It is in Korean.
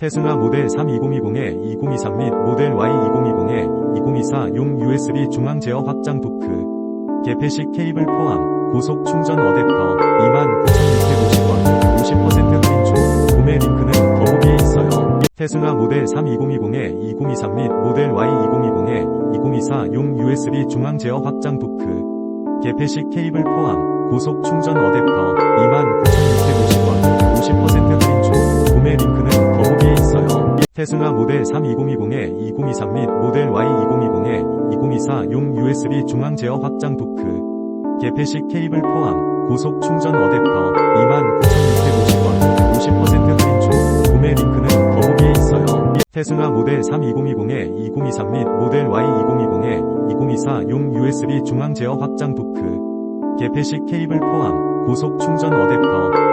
테슬라 모델 3 2020에 2023 및 모델 Y 2020에 2024 용 USB 중앙 제어 확장 도크, 개폐식 케이블 포함, 고속 충전 어댑터 29,650원, 50% 할인 중, 구매 링크는 더보기에 있어요. 테슬라 모델 3 2020에 2023 및 모델 Y 2020에 2024 용 USB 중앙 제어 확장 도크, 개폐식 케이블 포함, 고속 충전 어댑터 테슬라 모델 3 2020에 2023 및 모델 Y 2020에 2024 용 USB 중앙 제어 확장 도크, 개폐식 케이블 포함, 고속 충전 어댑터 29,650원, 50% 할인 중, 구매 링크는 더보기에 있어요. 테슬라 모델 3 2020에 2023 및 모델 Y 2020에 2024 용 USB 중앙 제어 확장 도크, 개폐식 케이블 포함, 고속 충전 어댑터